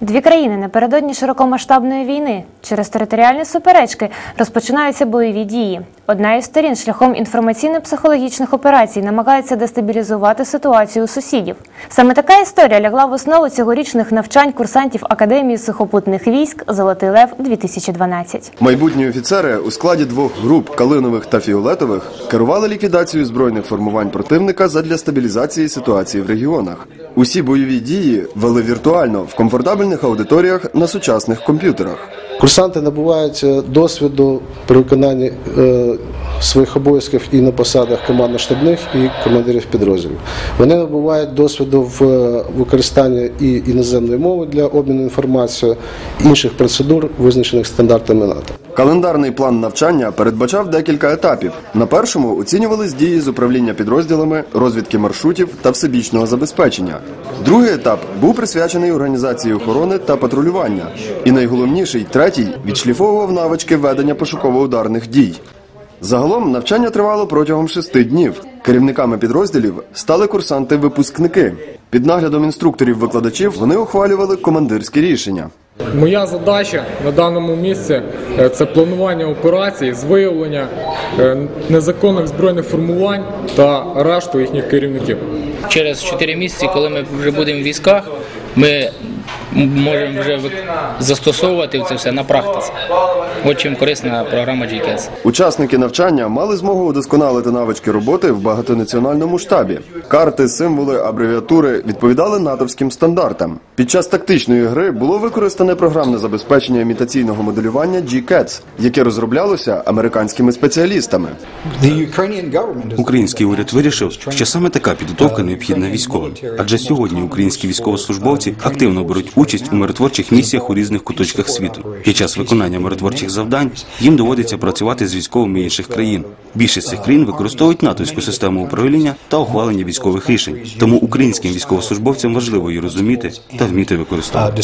Дві країни напередодні широкомасштабної війни через територіальні суперечки розпочинаються бойові дії. Одна із сторін шляхом інформаційно-психологічних операцій намагається дестабілізувати ситуацію сусідів. Саме така історія лягла в основу цьогорічних навчань курсантів Академії сухопутних військ Золотий Лев 2012 Майбутні офіцери у складі двох груп калинових та фіолетових керували ліквідацією збройних формувань противника задля стабілізації ситуації в регіонах. Усі бойові дії вели віртуально в комфортабельних аудиторіях на сучасних комп'ютерах. Курсанти набувають е, досвіду при виконанні е, своїх обов'язків і на посадах командно-штабних і командирів підрозділів. Вони набувають досвіду в е, використанні і іноземної мови для обміну інформацією, інших процедур, визначених стандартами НАТО. Календарний план навчання передбачав декілька етапів. На першому оцінювались дії з управління підрозділами, розвідки маршрутів та всебічного забезпечення. Другий етап був присвячений організації охорони та патрулювання. І найголовніший третій відшліфовував навички ведення пошуково-ударних дій. Загалом навчання тривало протягом шести днів. Керівниками підрозділів стали курсанти-випускники. Під наглядом інструкторів-викладачів вони ухвалювали командирські рішення. Моя задача на даному місці е, це планування операцій з виявлення е, незаконних збройних формувань та арешту їхніх керівників. Через 4 місяці, коли ми вже будемо в військах, ми можемо вже застосовувати це все на практиці. От чим корисна програма GKS. Учасники навчання мали змогу удосконалити навички роботи в багатонаціональному штабі. Карти, символи, абревіатури відповідали натовським стандартам. Під час тактичної гри було використане програмне забезпечення імітаційного моделювання GCATS, яке розроблялося американськими спеціалістами. Український уряд вирішив, що саме така підготовка необхідна військовим, адже сьогодні українські військовослужбовці активно беруть участь у миротворчих місіях у різних куточках світу. Під час виконання миротворчих завдань їм доводиться працювати з військовими інших країн. Більшість цих країн використовують натовську систему управління та ухвалення військових рішень. Тому українським військовослужбовцям важливо її розуміти та вміти використовувати.